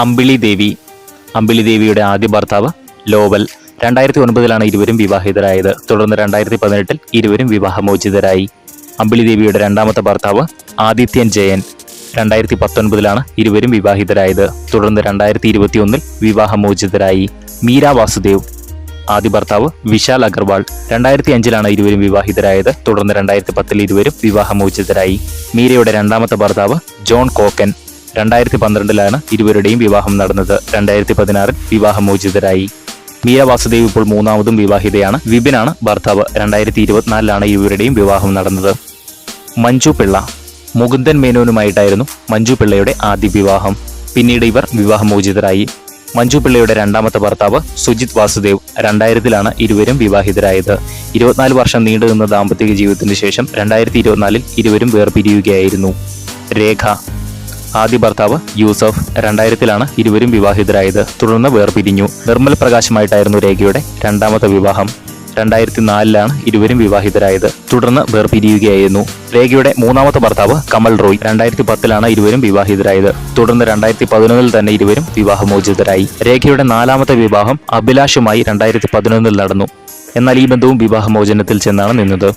അമ്പിളി ദേവി അമ്പിളി ദേവിയുടെ ആദ്യ ഭർത്താവ് ലോവൽ. രണ്ടായിരത്തി ഒൻപതിലാണ് ഇരുവരും വിവാഹിതരായത്. തുടർന്ന് രണ്ടായിരത്തി പതിനെട്ടിൽ ഇരുവരും വിവാഹമോചിതരായി. അമ്പിളി ദേവിയുടെ രണ്ടാമത്തെ ഭർത്താവ് ആദിത്യൻ ജയൻ. രണ്ടായിരത്തി പത്തൊൻപതിലാണ് ഇരുവരും വിവാഹിതരായത്. തുടർന്ന് രണ്ടായിരത്തി ഇരുപത്തിയൊന്നിൽ വിവാഹമോചിതരായി. മീര വാസുദേവ്. ആദ്യ ഭർത്താവ് വിശാൽ അഗർവാൾ. രണ്ടായിരത്തി അഞ്ചിലാണ് ഇരുവരും വിവാഹിതരായത്. തുടർന്ന് രണ്ടായിരത്തി പത്തിൽ ഇരുവരും വിവാഹമോചിതരായി. മീരയുടെ രണ്ടാമത്തെ ഭർത്താവ് ജോൺ കോക്കൻ. രണ്ടായിരത്തി പന്ത്രണ്ടിലാണ് ഇരുവരുടെയും വിവാഹം നടന്നത്. രണ്ടായിരത്തി പതിനാറിൽ വിവാഹമോചിതരായി. മീര വാസുദേവ് ഇപ്പോൾ മൂന്നാമതും വിവാഹിതയാണ്. വിപിനാണ് ഭർത്താവ്. രണ്ടായിരത്തി ഇരുപത്തിനാലിലാണ് ഇരുവരുടെയും വിവാഹം നടന്നത്. മഞ്ജു പിള്ള. മുകുന്ദൻ മേനോനുമായിട്ടായിരുന്നു മഞ്ജു പിള്ളയുടെ ആദ്യ വിവാഹം. പിന്നീട് ഇവർ വിവാഹമോചിതരായി. മഞ്ജു പിള്ളയുടെ രണ്ടാമത്തെ ഭർത്താവ് സുജിത് വാസുദേവ് രണ്ടായിരത്തിലാണ് ഇരുവരും വിവാഹിതരായത്. ഇരുപത്തിനാല് വർഷം നീണ്ടുനിന്ന ദാമ്പത്യ ജീവിതത്തിന് ശേഷം രണ്ടായിരത്തി ഇരുപത്തിനാലിൽ ഇരുവരും വേർപിരിയുകയായിരുന്നു. രേഖ. ആദ്യ ഭർത്താവ് യൂസഫ് രണ്ടായിരത്തിലാണ് ഇരുവരും വിവാഹിതരായത്. തുടർന്ന് വേർപിരിഞ്ഞു. നിർമ്മൽ പ്രകാശമായിട്ടായിരുന്നു രേഖയുടെ രണ്ടാമത്തെ വിവാഹം. രണ്ടായിരത്തി നാലിലാണ് ഇരുവരും വിവാഹിതരായത്. തുടർന്ന് വേർപിരിയുകയായിരുന്നു. രേഖയുടെ മൂന്നാമത്തെ ഭർത്താവ് കമൽ റോയ് രണ്ടായിരത്തി പത്തിലാണ് ഇരുവരും വിവാഹിതരായത്. തുടർന്ന് രണ്ടായിരത്തി പതിനൊന്നിൽ തന്നെ ഇരുവരും വിവാഹമോചിതരായി. രേഖയുടെ നാലാമത്തെ വിവാഹം അഭിലാഷുമായി രണ്ടായിരത്തി പതിനൊന്നിൽ നടന്നു. എന്നാൽ ഈ ബന്ധവും വിവാഹമോചനത്തിൽ ചെന്നാണ് നിന്നത്.